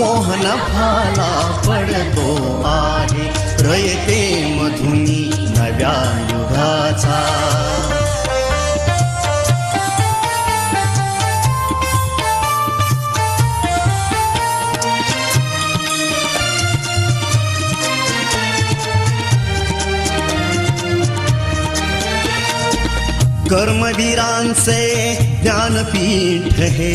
मोहन फाला पडतो आहे रयते मधुनी नव्या युगाचा. कर्मवीरांचे ज्ञानपीठ हे